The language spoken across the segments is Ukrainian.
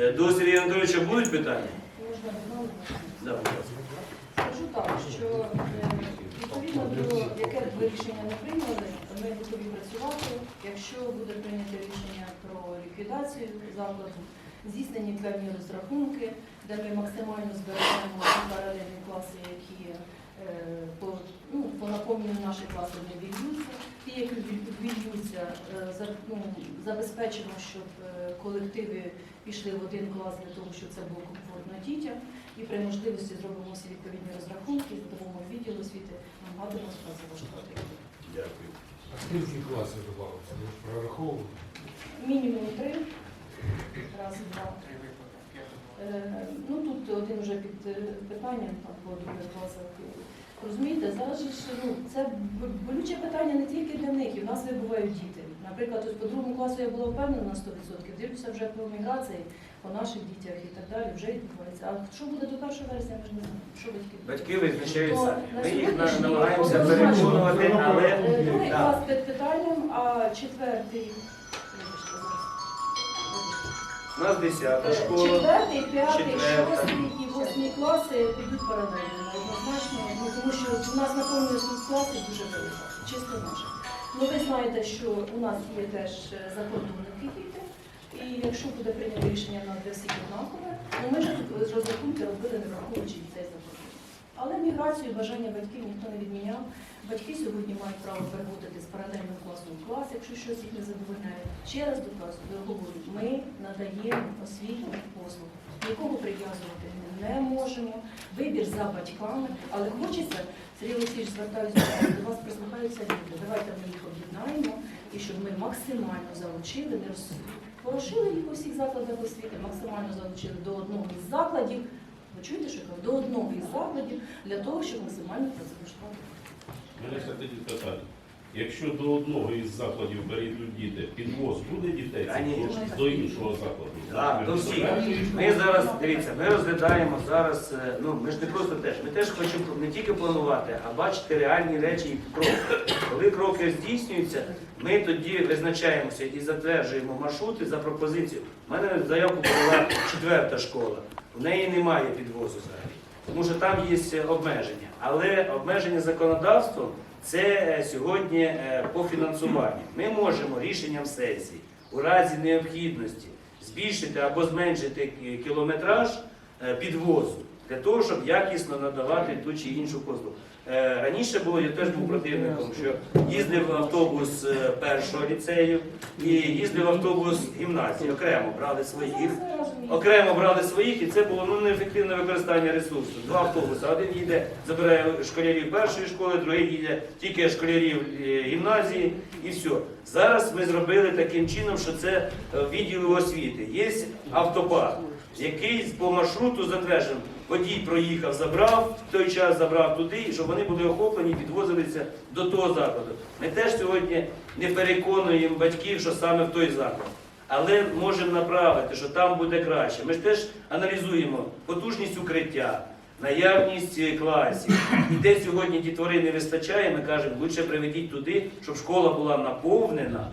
Е, До Сергія Анатолійовича будуть питання? Можна? Да. Скажу так, що е, відповідно до яке б ви рішення не прийняли, ми готові працювати. Якщо буде прийнято рішення про ліквідацію закладу, здійснені певні розрахунки, де ми максимально збережемо паралельні класи, які е, по, ну, по наповненню наші класи не вільються. Ті, які за- ну, забезпечимо, щоб колективи пішли в один клас для того, щоб це було комфортно дітям. І при можливості зробимо всі відповідні розрахунки, за допомогою відділу освіти намагатимемо працевлаштувати. Дякую. А скільки класів додалося? Ви ж прораховували? Мінімум три, раз, два. Е, Ну тут один вже під е, питанням там по других класах. Розумієте, зараз ж ну це болюче питання не тільки для них, і в нас вибувають діти. Наприклад, ось по другому класу я була впевнена на 100%, дивлюся вже по міграції, по наших дітях і так далі, вже відбувається. А що буде до 1 вересня, ми ж не знаємо. Що батьки? Батьки визначають То Ми їх на- сьогоднішній намагаємося день переконувати, але е, Другий Да. клас під питанням, а четвертий. вибачте, у нас 10 Е, школа. Четвертий, п'ятий, Четверта. шостий і восьмий класи підуть паралельно однозначно, ну, тому що у нас наповнюється класи дуже велика, чисто наша. Ну ви знаєте, що у нас є теж е, закордонники діти, і якщо буде прийнято рішення на для всіх однакове, ну ми ж розрахунки робили не враховуючи дітей за. Але міграцію, бажання батьків ніхто не відміняв. Батьки сьогодні мають право переводити з паралельного класу в клас, якщо щось їх не задовольняє. Ще раз доказую, говорю, ми надаємо освітню послугу. Нікого прив'язувати ми не можемо. Вибір за батьками, але хочеться, Сергій Олексійович, звертаюся до вас, прислухаються люди. Давайте ми їх об'єднаємо і щоб ми максимально залучили, не роз... порошили їх у всіх закладах освіти, максимально залучили до одного із закладів. Ви чуєте, що? До одного із закладів для того, щоб максимально працевлаштувати. Мене ще тоді питання. Якщо до одного із закладів перейдуть діти, підвоз буде дітей Конечно. до іншого закладу? Так, до всіх. Ми зараз, дивіться, ми розглядаємо зараз, е, ну ми ж не просто теж, ми теж хочемо не тільки планувати, а бачити реальні речі і кроки. Коли кроки здійснюються, ми тоді визначаємося і затверджуємо маршрути за пропозицію. У мене заявку подала четверта школа. У неї немає підвозу взагалі, тому що там є обмеження. Але обмеження законодавством це е, сьогодні е, по фінансуванню. Ми можемо рішенням сесії у разі необхідності збільшити або зменшити кілометраж е, підвозу для того, щоб якісно надавати ту чи іншу послугу. Раніше було, я теж був противником, що їздив автобус першого ліцею і їздив автобус гімназії. Окремо брали своїх. Окремо брали своїх, і це було ну, неефективне використання ресурсу. Два автобуси. Один їде, забирає школярів першої школи, другий їде тільки школярів е, гімназії і все. Зараз ми зробили таким чином, що це е, відділи освіти. Є автопарк, який по маршруту затверджений. Водій проїхав, забрав, в той час забрав туди, і щоб вони були охоплені і підвозилися до того закладу. Ми теж сьогодні не переконуємо батьків, що саме в той заклад. Але можемо направити, що там буде краще. Ми ж теж аналізуємо потужність укриття, наявність класів. І де сьогодні дітвори не вистачає, ми кажемо, лучше приведіть туди, щоб школа була наповнена,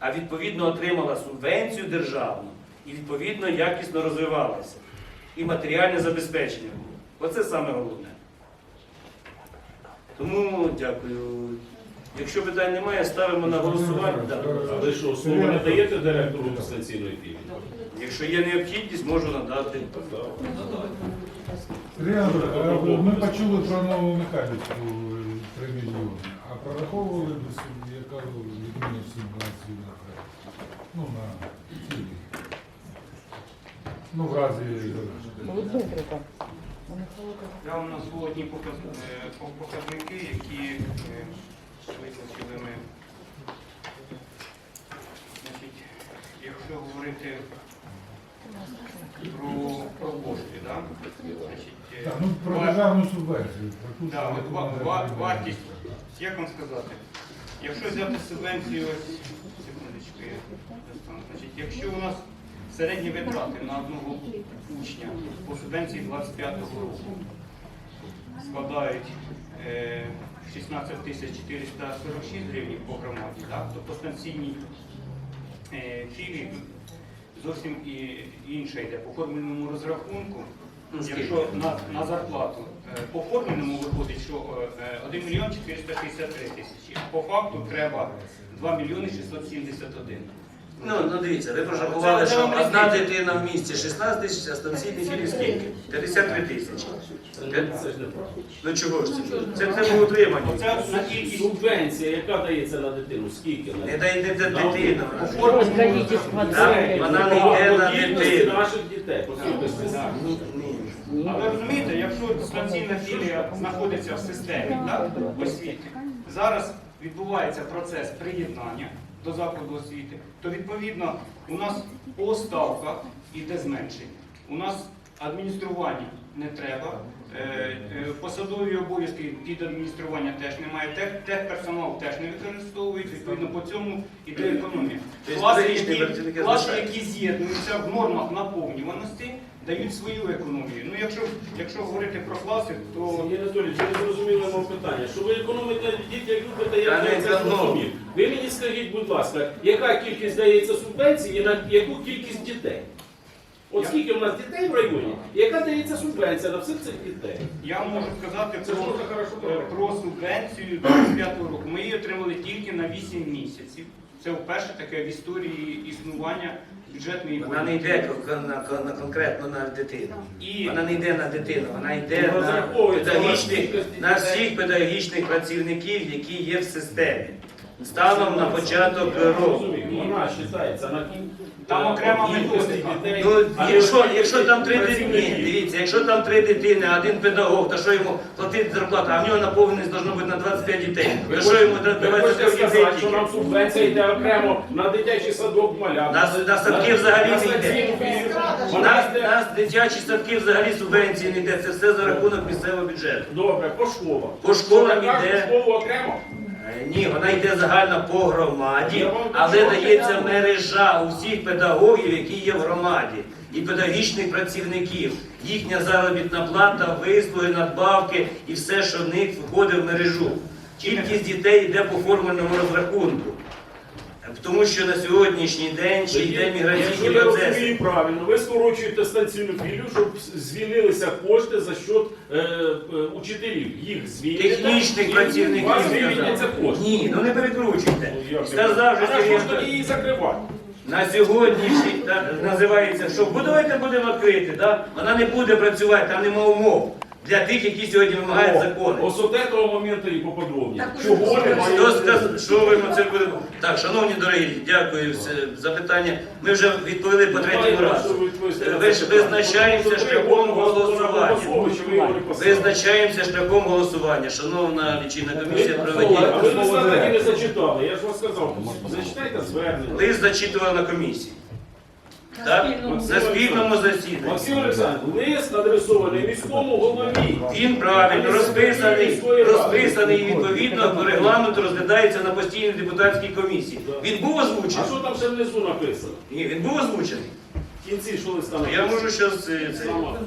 а відповідно отримала субвенцію державну і відповідно якісно розвивалася. І матеріальне забезпечення було. Оце саме головне. Тому дякую. Якщо питань немає, ставимо на голосування. Да. А що, слово не даєте директору дистанційної фірми? Якщо є необхідність, можу надати. Сергій Анатолійович, Ми почули про нову Михайлівську 3 мільйони, а прораховували до яка відміна всім балансів на проект? Ну, на цілі. Ну, в разі... Да, у нас були одні показ- е, показники, які е, визначили ми. Значить, якщо говорити про, кошти, да? Значить, е, Так, ну, про державну субвенцію. Про ту, да, от ва- ва- вартість, як вам сказати, якщо взяти субвенцію, ось, секундочку, я достану. Значить, якщо у нас середні витрати на одного учня по субвенції 25-го року складають е, 16 тисяч 446 гривень по громаді, так? то по станційній е, філії зовсім і інше йде. По формульному розрахунку, Ну, якщо на, на зарплату е, по формульному виходить, що е, 1 мільйон 463 тисячі, а по факту треба 2 мільйони 671. Ну, ну дивіться, ви прорахували, Це- це що одна дитина в місті 16 тисяч, а станційний філій скільки? 53 тисячі. Це не- це ж неправда. Ну чого ж це? Це треба утримання. Оце на кількість Субвенція, яка дається на дитину, скільки? на- Не дай де дитина. вона. формульному Вона не йде на дитину. наших дітей. по. Так. Ні, ні. Але розумієте, якщо дистанційна філія знаходиться в системі так, освіти, зараз відбувається процес приєднання до закладу освіти, то відповідно у нас по ставках іде зменшення. У нас адміністрування не треба. е, е, Посадові обов'язки під адміністрування теж немає, техперсонал теж не використовують, відповідно по цьому іде економія. Тобто Класи, які, класи, які з'єднуються в нормах наповнюваності, дають свою економію. Ну, якщо, якщо говорити про класи, то Сергій Анатолійович, ви не зрозуміли моє питання. Що ви економите дітей любите, Я я не зрозумів. Ви мені скажіть, будь ласка, яка кількість дається субвенцій і на яку кількість дітей? От Я- скільки в нас дітей в районі, і яка дається субвенція на всіх цих дітей? я можу сказати Це про, можна хорошо е, говорити. про субвенцію 25 року. Ми її отримали тільки на 8 місяців. Це вперше таке в історії існування бюджетної Вона не йде кон- на, кон- на конкретно на дитину. І Вона не йде на дитину, вона йде на розраховується педагогічних, на на всіх педагогічних працівників, які є в системі. Станом на початок року. Вона вважається на кількість Там методика. дітей. Ну, якщо, якщо там три дитини, дивіться, якщо там три дитини, один педагог, то що йому платити зарплату, а в нього наповненість должно бути на 25 дітей. Ви То що йому хочете- ви давати хочете дітей сказати, що нам субвенція йде окремо на дитячий садок маля. На- на садки взагалі не йде. У нас, у нас дитячі садки взагалі субвенції не йде, це все за рахунок місцевого бюджету. добре, по школах. По школам йде. школу окремо. Е, Ні, вона йде загально по громаді, але дається мережа усіх педагогів, які є в громаді, і педагогічних працівників. Їхня заробітна плата, вислуги, надбавки і все, що в них входить в мережу. Кількість дітей йде по формульному розрахунку. Тому що на сьогоднішній день ще йде Якщо міграційні я процеси. розумію правильно, ви скорочуєте станційну філію, щоб звільнилися кошти за счет е, е, учителів. Їх звільните. Технічних працівників. у вас звільняться кошти. Ні, ну не перекручуйте. Ну, Сказав же А на Сергій що Анатолійович. тоді її закривати? На сьогоднішній та, називається, що «Бу, давайте будемо відкрити, да? вона не буде працювати, там нема умов для тих, які сьогодні вимагають закони. Ось от этого моменту і поподробніше. Чого немає? Хто сказав, що ви на це будемо? Так, шановні дорогі, дякую за питання. Ми вже відповіли по третьому разу. Ви ж визначаємося шляхом голосування. Визначаємося шляхом голосування. Шановна лічильна комісія, проведіть. ви не зачитали. Я ж вам сказав, зачитайте звернення. Лист зачитували на комісії. Так? На спільному засіданні. Максим Олександрович, лист адресований міському голові. Він правильно розписаний, розписаний і відповідно по регламенту розглядається на постійній депутатській комісії. Він був А озвучений? що там ще внизу написано? Ні, він був озвучений. В кінці що листа Я можу зараз це. Сама.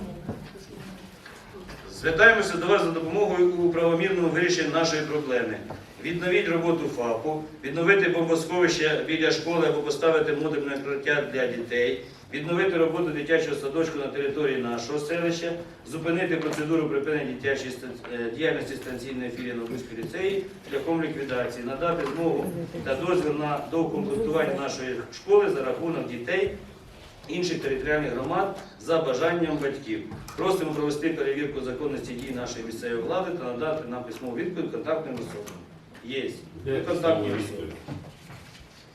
Звертаємося до вас за допомогою у правомірному вирішенні нашої проблеми. Відновіть роботу ФАПу, відновити бомбосховище біля школи або поставити модульне укриття для дітей, відновити роботу дитячого садочку на території нашого селища, зупинити процедуру припинення дитячої е, діяльності станційної філії Новбузької ліцеї шляхом ліквідації, надати змогу та дозвіл на доукомплектування нашої школи за рахунок дітей інших територіальних громад за бажанням батьків. Просимо провести перевірку законності дій нашої місцевої влади та надати нам письмову відповідь контактним особам. Є. Это Ми письмова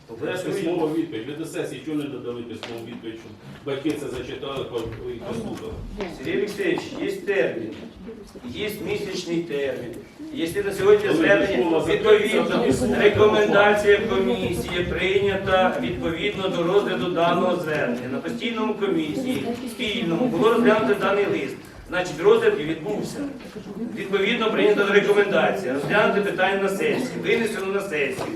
Де Попрацюємо. письмова відповідь? Ви до сесії чого не додали письмову відповідь, щоб батьки це зачитали по- і послухали? Сергій Олексійович, є термін, є місячний термін. Якщо на сьогодні Коли звернення школа відповідно закриється, рекомендація комісії прийнята відповідно до розгляду даного звернення на постійному комісії спільному було розглянути даний лист. Значить, розгляд і відбувся. Відповідно прийнята рекомендація. Розглянути питання на сесії, винесено на сесію.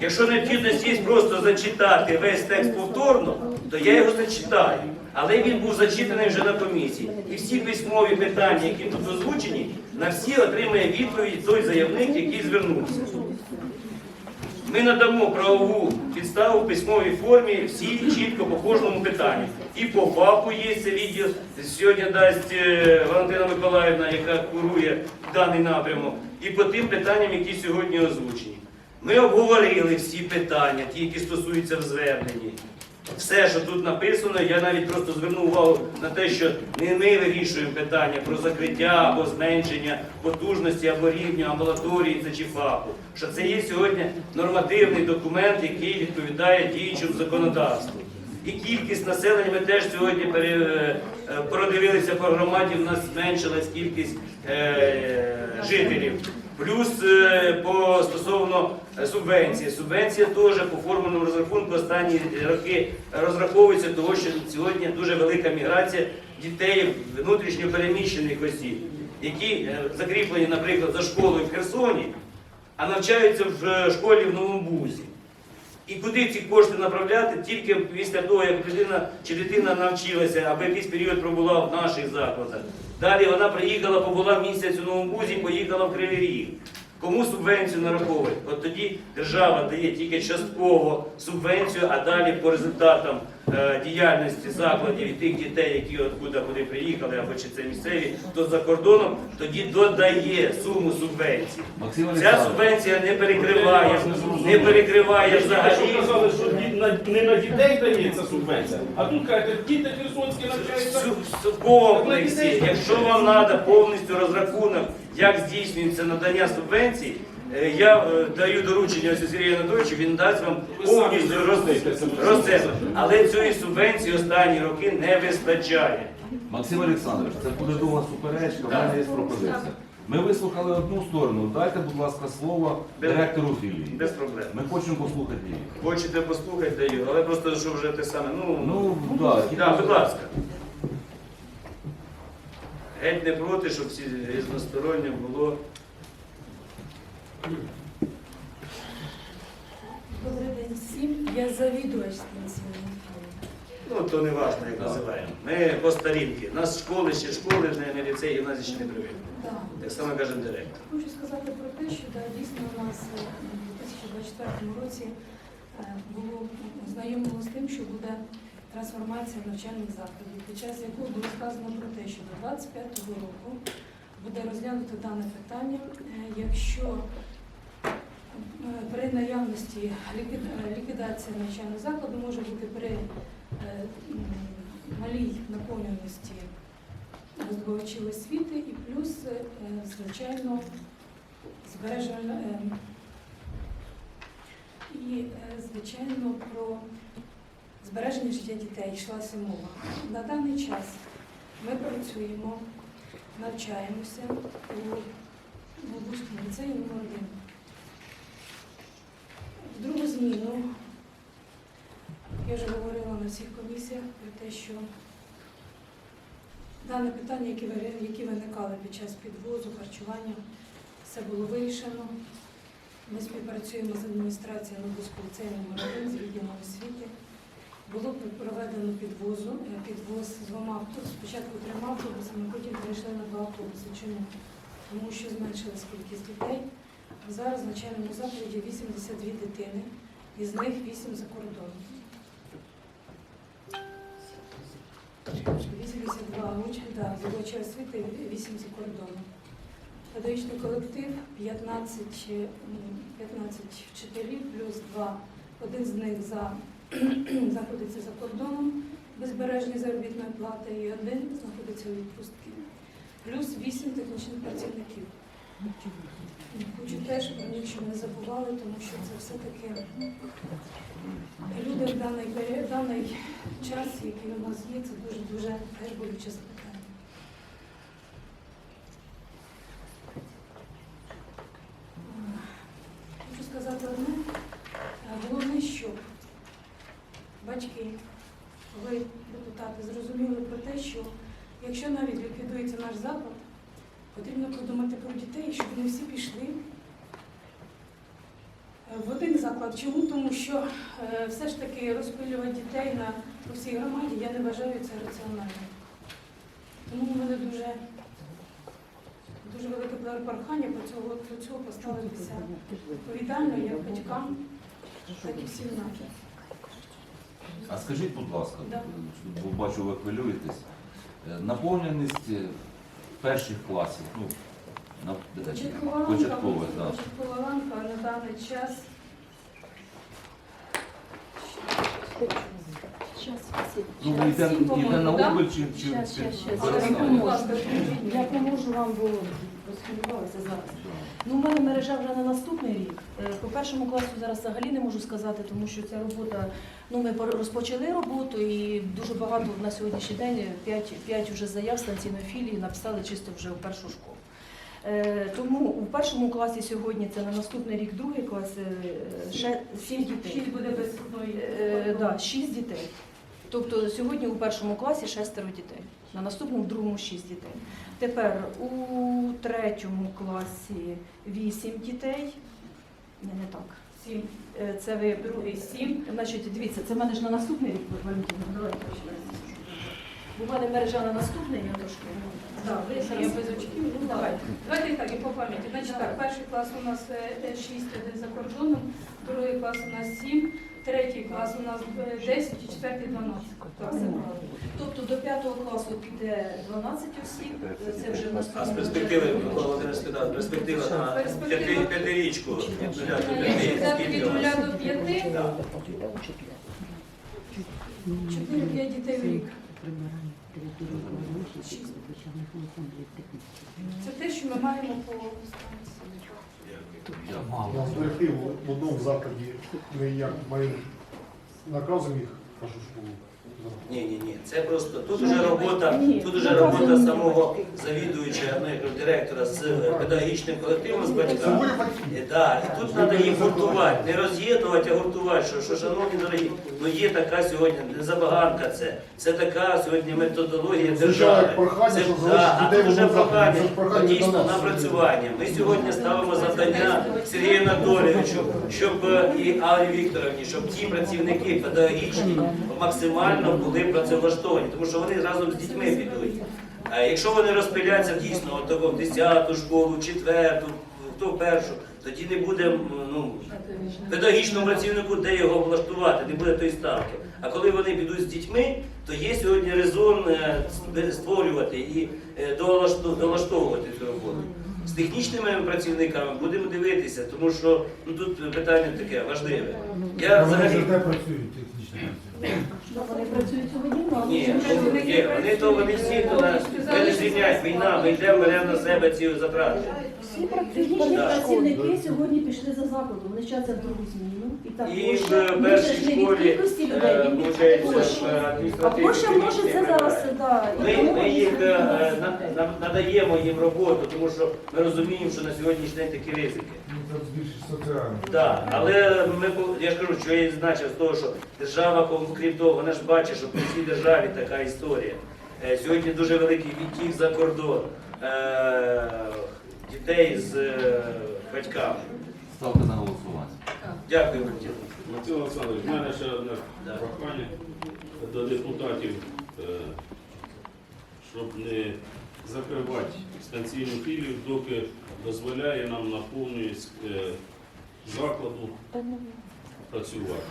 Якщо необхідність є просто зачитати весь текст повторно, то я його зачитаю. Але він був зачитаний вже на комісії. І всі письмові питання, які тут озвучені, на всі отримає відповідь той заявник, який звернувся. Ми надамо правову підставу в письмовій формі всі чітко по кожному питанню. І по ФАПу є це відділ. Сьогодні дасть е, Валентина Миколаївна, яка курує даний напрямок, і по тим питанням, які сьогодні озвучені. Ми обговорили всі питання, ті, які стосуються в зверненні. Все, що тут написано, я навіть просто звернув увагу на те, що не ми вирішуємо питання про закриття або зменшення потужності або рівня амбулаторії це чи ФАПу. Що це є сьогодні нормативний документ, який відповідає діючому законодавству. І кількість населення ми теж сьогодні е, е, продивилися по громаді, в нас зменшилась кількість е, жителів. Плюс е, по стосовно субвенції. Субвенція теж по формульному розрахунку останні роки розраховується того, що сьогодні дуже велика міграція дітей внутрішньо переміщених осіб, які е, закріплені, наприклад, за школою в Херсоні, а навчаються в е, школі в Новому Бузі. І куди ці кошти направляти тільки після того, як людина чи дитина навчилася або якийсь період пробула в наших закладах. Далі вона приїхала, побула місяць у Новому Бузі, поїхала в Кривий Ріг. Кому субвенцію нараховують? От тоді держава дає тільки частково субвенцію, а далі по результатам діяльності закладів і тих дітей, які откуда куди приїхали, або чи це місцеві, то за кордоном, тоді додає суму субвенції. Максим Ця субвенція не перекриває, не перекриває Ви взагалі. казали, що ді- на- не на дітей дається субвенція, а тут кажете, діти херсонські навчаються. Комплексі, якщо вам треба повністю розрахунок, як здійснюється надання субвенцій, е, я е, даю доручення ось Сергію Анатолійовичу, він дасть вам повністю роз- розцеп. Але цієї субвенції останні роки не вистачає. Максим Олександрович, це буде довга суперечка, в мене є пропозиція. Ми вислухали одну сторону. Дайте, будь ласка, слово директору філії. Без проблем. Ми хочемо послухати її. Хочете послухати, даю, але просто що вже те саме. Ну, Ну, да, да, будь ласка. Геть не проти, щоб всі різносторонньо було. Добрий день всім. Я завідувач станційної філії. Ну, то не важливо, як називаємо. Ми по старінки. Нас школи ще школи, не, не ліцей, гімназії ще не привели. Так. Так само каже директор. Хочу сказати про те, що да, дійсно у нас е, у 2024 році е, було знайомило з тим, що буде трансформація навчальних закладів, під час якого було сказано про те, що до 2025 року буде розглянуто дане питання, Е, якщо при наявності е, ліквідація навчального закладу може бути при е, малій наповненості здобувачів освіти і плюс, е, звичайно, збереження е, і, е, звичайно, про збереження життя дітей йшлася мова. На даний час ми працюємо, навчаємося у Новобузькому ліцеї номер 1 В другу зміну я вже говорила на всіх комісіях про те, що Дане питання, які, виникали під час підвозу, харчування, все було вирішено. Ми співпрацюємо з адміністрацією Новбузького ліцею номер 1 з відділом освіти. Було проведено підвозу, е, підвоз з двома автобусами, спочатку трьома автобусами, потім перейшли на два автобуси. Чому? Тому що зменшилась кількість дітей. Зараз в навчальному закладі 82 дитини, із них 8 за кордоном. 82 учні, да, здобувачі освіти, 8 за кордоном. Педагогічний колектив 15, е, 15 вчителів плюс 2. Один з них за, знаходиться за кордоном без збереження заробітної плати і один знаходиться у відпустці. Плюс 8 технічних працівників. Хочу теж щоб не забували, тому що це все-таки люди в даний, в даний час, який у нас є, це дуже-дуже болюче запитання. Е, Хочу сказати одне. Е, Головне, щоб батьки, ви, депутати, зрозуміли про те, що якщо навіть ліквідується наш заклад, потрібно подумати про дітей, щоб вони всі пішли е, в один заклад. Чому? Тому що е, все ж таки розпилювати дітей на по всій громаді я не вважаю це раціональним. Тому в мене дуже, дуже велике прохання по цього, по цього поставитися відповідально як батькам Так і всі в нас. А скажіть, будь ласка, Да. бо бачу, ви хвилюєтесь. Е, Наповненість е, перших класів, ну, на, Початкова ланка, початкових, початкова ланка на даний час. Ну, йде, йде на убыль чи, чи, Щас, чи щас, щас. Я поможу вам, бо розхвилювалася зараз. Ну, у мене мережа вже на наступний рік. Е, По першому класу зараз взагалі не можу сказати, тому що ця робота, ну ми пор- розпочали роботу і дуже багато на сьогоднішній день, 5, 5 вже заяв станційної філії написали чисто вже в першу школу. Е, Тому у першому класі сьогодні це на наступний рік другий клас, е, ще 7 дітей. Шість буде без одної. Е, да, 6 дітей. Тобто сьогодні у першому класі шестеро дітей, на наступному в другому 6 дітей. Тепер у третьому класі 8 дітей. Не, не так. Сім. Е, Це ви другий сім. Значить, дивіться, це в мене ж на наступний рік, Валентина. Давайте почнемо. Бо в мене мережа на наступний, я трошки. ви зараз- без очків. Ну, давайте. Давайте так, і по пам'яті. Значить так, перший клас у нас 6 за кордоном, другий клас у нас 7, третій клас у нас е, 10 і четвертий 12. Так, це. Тобто до п'ятого класу піде 12 осіб, це вже в А з перспективи, Микола Володимирович сказав, перспектива на Перспектива. п'яти- п'ятирічку. від нуля до п'яти, взяти від скільки у вас? 0 до 5, Так. 4-5 дітей в рік. Це те, що ми маємо по станції. У зберегти в одному закладі ми як маємо наказом їх кажу, школу. Ні, ні, ні. Це просто тут уже робота, тут уже робота самого завідуючого, ну, як кажу, директора з е, педагогічним колективом з батьками. Е, Да, і тут треба їх гуртувати, не роз'єднувати, а гуртувати. Що, що шановні дорогі, ну є така сьогодні, не забаганка це. Це така сьогодні методологія держави. як прохання, Це, що да, залишити а тут вже прохання, Це ж прохання ну, до дійсно нас. напрацювання. Ми сьогодні ставимо завдання Сергію Анатолійовичу, щоб е, і Аллі Вікторовні, щоб ті працівники педагогічні максимально були працевлаштовані, тому що вони разом з дітьми підуть. А якщо вони розпиляться дійсно от в 10-ту школу, в 4-ту, хто першу, тоді не буде ну, педагогічному працівнику, де його влаштувати, не буде тої ставки. А коли вони підуть з дітьми, то є сьогодні резон е, створювати і е, долаштовувати цю роботу. З технічними працівниками будемо дивитися, тому що ну, тут питання таке важливе. Я Вони взагалі працюють технічно. Ну, Вони працюють сьогодні, але ні, ну, є, вони то вони всі то нас не звільняють війна, ми йдемо беремо на себе ці затрати. Всі Да. працівники сьогодні пішли за закладом, вони вчаться в другу зміну. І І в ми першій ж не від школі кількості людей, е, він від виходить, площі. в А адміністративній площа може комісії зараз, прибирають. да. і Ми, тому ми їх е, на- на- надаємо їм роботу, тому що ми розуміємо, що на сьогоднішній день такі ризики. Ну, Це більш соціально. Так, але ми я ж кажу, що я значив з того, що держава, крім того, вона ж бачить, що при цій державі така історія. Е, Сьогодні дуже великий відтік за кордон е, дітей з е, батьками. Ставте на голосування. Дякую, Валентина. Микола Олександрович, в мене ще одне Да. прохання до депутатів, щоб не закривати станційну філію, доки дозволяє нам наповнювати е, закладу працювати.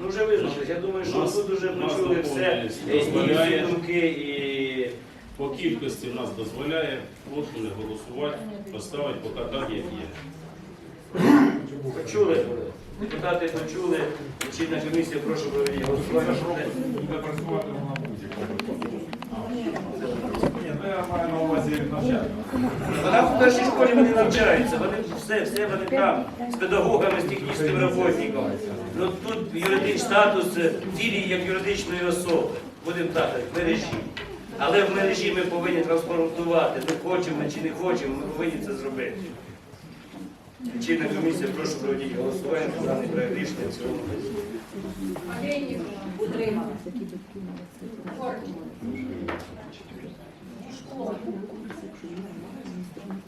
Ну вже визначились. Я думаю, що Нас- тут вже нас почули все. І дозволяє. думки, і По кількості нас дозволяє, прошу не голосувати, поставити поки так, як є. почули. Депутати почули. Лічильна комісія, прошу проведіть голосування. буде працювати вона будь-якому. Ні, ну я маю на увазі Вона в першій школі вони навчаються, вони все, все вони там, з педагогами, з технічним роботником. Ну тут юридичний статус е, філії як юридичної особи. Будемо так, в мережі. Але в мережі ми повинні транспортувати, не хочемо чи не хочемо, ми повинні це зробити. Лічильна комісія, прошу проведіть голосування за даний проект рішення в цілому. Олейник.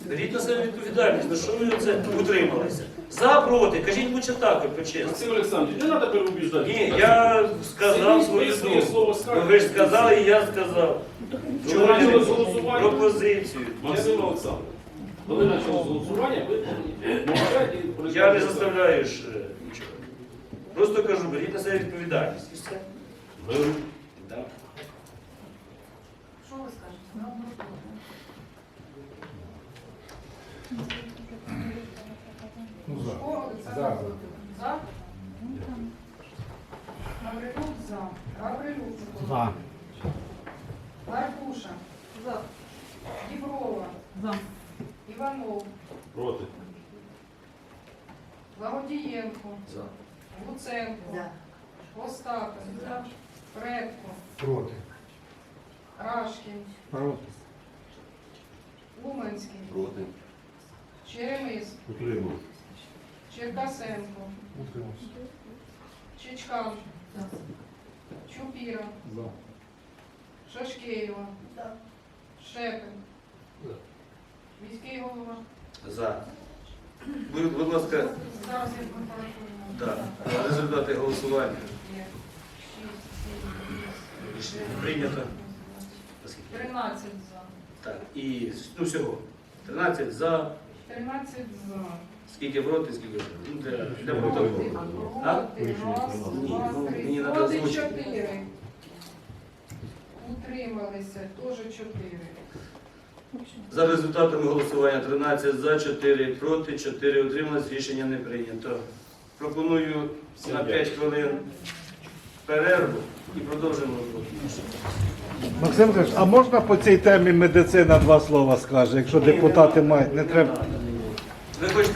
Беріть на себе відповідальність, ну що ви це утрималися? За, проти, кажіть лучше так, от по-чесному. Максим Олександрович, не треба переубіждати. Ні, я сказав свою Ви слово думку. Ну, Ви ж сказали, і я сказав. Чому почали не голосування? пропозицію? Максим Олександрович, коли почали голосування, ви і Я не заставляю ж е, нічого. Просто кажу, беріть на себе відповідальність. І все. Беру. Да. Що ви скажете? Ну, за. Школа, За, це за. За? Гаврилюк за. Гаврилюк. За. Маркуша. За. Діброва. За. Іванов. Проти. Лагодієнко. За. Луценко. Остапин. Предко. Проти. Рашкін. Проти. Уманський. Проти. Черемис. Утримав. Черкасенко. Утримався. Чичкан. Чупіра. За. Шашкеєва. Шепин. Міський голова. За. Будь, будь ласка, Зараз я порахую. так, результати голосування. Є. Шість, сім, вісім. Рішення прийнято. Наскільки? 13 за. Так, і ну всього. 13 за, 13 за. скільки проти, скільки ну, для, для протоколу. А? Раз, Ні, два, ну, три. Проти озвучити. 4. Утрималися. Теж 4. За результатами голосування 13 за, 4 проти, 4 утрималось, рішення не прийнято. Пропоную на 5 хвилин перерву і продовжимо роботу. Максим каже, а можна по цій темі медицина два слова скаже, якщо депутати мають, не треба. Ви хочете